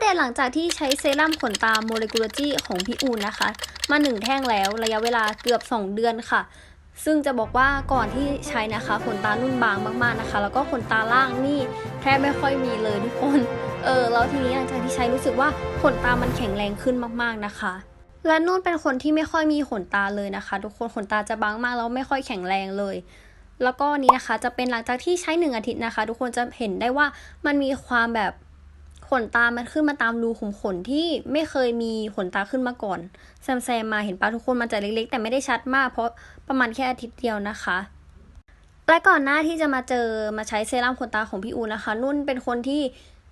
เดตหลังจากที่ใช้เซรั่มขนตาโมเลกุลจีของพี่อูนนะคะ มาหนึ่งแท่งแล้วระยะเวลาเกือบ 2 เดือนค่ะ ซึ่งจะบอกว่าก่อนที่ใช้นะคะขนตานุ่นบางมากๆนะคะ แล้วก็ขนตาล่างนี่แทบไม่ค่อยมีเลยทุกคนเออแล้วทีนี้หลังจากที่ใช้รู้สึกว่าขนตามันแข็งแรงขึ้นมากๆนะคะและนุ่นเป็นคนที่ไม่ค่อยมีขนตาเลยนะคะ ทุกคนขนตาจะบางมากแล้วไม่ค่อยแข็งแรงเลย แล้วก็นี้นะคะจะเป็นหลังจากที่ใช้หนึ่งอาทิตย์นะคะ ทุกคนจะเห็นได้ว่ามันมีความแบบ ขนตามันขึ้นมาตามรูขุมขนที่ไม่เคยมีขนตาขึ้นมาก่อน แซมแซมมาเห็นปะทุกคนมันจะเล็กๆ แต่ไม่ได้ชัดมากเพราะประมาณแค่อาทิตย์เดียวนะคะ และก่อนหน้าที่จะมาเจอมาใช้เซรั่มขนตาของพี่อูนะคะ นุ่นเป็นคนที่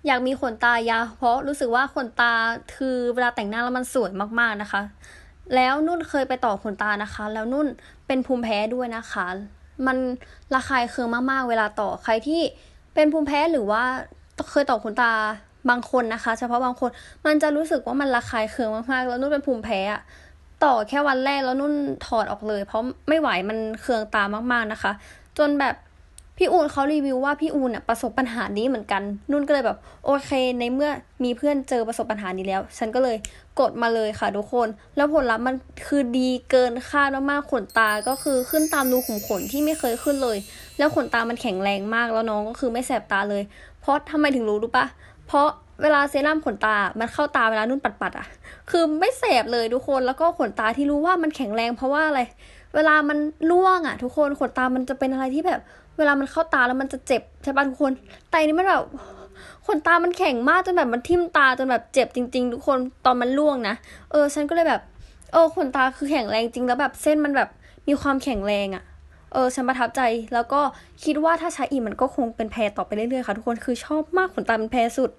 อยากมีขนตายาวเพราะรู้สึกว่าขนตาคือเวลาแต่งหน้าแล้วมันสวยมากๆนะคะ แล้วนุ่นเคยไปต่อขนตานะคะ แล้วนุ่นเป็นภูมิแพ้ด้วยนะคะ มันระคายเคืองมากๆ เวลาต่อใครที่เป็นภูมิแพ้หรือว่าเคยต่อขนตา บางคนนะคะ เฉพาะบางคนมันจะรู้สึกว่ามันระคายเคืองมากๆ แล้วนุ่นเป็นภูมิแพ้อะต่อแค่วันแรกแล้วนุ่นถอดออกเลย เพราะไม่ไหวมันเคืองตามากๆนะคะ จนแบบพี่อูนเขารีวิวว่าพี่อูนน่ะประสบปัญหานี้เหมือนกัน นุ่นก็เลยแบบโอเค ในเมื่อมีเพื่อนเจอประสบปัญหานี้แล้ว ฉันก็เลยกดมาเลยค่ะทุกคน แล้วผลลัพธ์มันคือดีเกินคาดมากๆขนตาก็คือขึ้นตามรูขุมขนที่ไม่เคยขึ้นเลย แล้วขนตามันแข็งแรงมากแล้วน้องก็คือไม่แสบตาเลย เพราะทำไมถึงรู้รู้ปะ เพราะเวลาเซรั่มขนตา มันเข้าตาเวลานุ่นปัดๆอะ คือไม่แสบเลยทุกคน แล้วก็ขนตาที่รู้ว่ามันแข็งแรงเพราะว่าอะไร เวลามันร่วงอะ ทุกคน ขนตามันจะเป็นอะไรที่แบบ เวลามันเข้าตาแล้วมันจะเจ็บใช่ปะทุกคน แต่นี้มันแบบ ขนตามันแข็งมากจนแบบมันทิ่มตาจนแบบเจ็บจริง ๆ ทุกคน ตอนมันร่วงนะ เออ ฉันก็เลยแบบ เออ ขนตาคือแข็งแรงจริง แล้วแบบเส้นมันแบบมีความแข็งแรงอะ เออฉันประทับใจ แล้วก็คิดว่าถ้าใช้อีกมันก็คงเป็นแพรต่อไปเรื่อยๆค่ะทุกคนคือชอบมากขนตาเป็นแพรสุด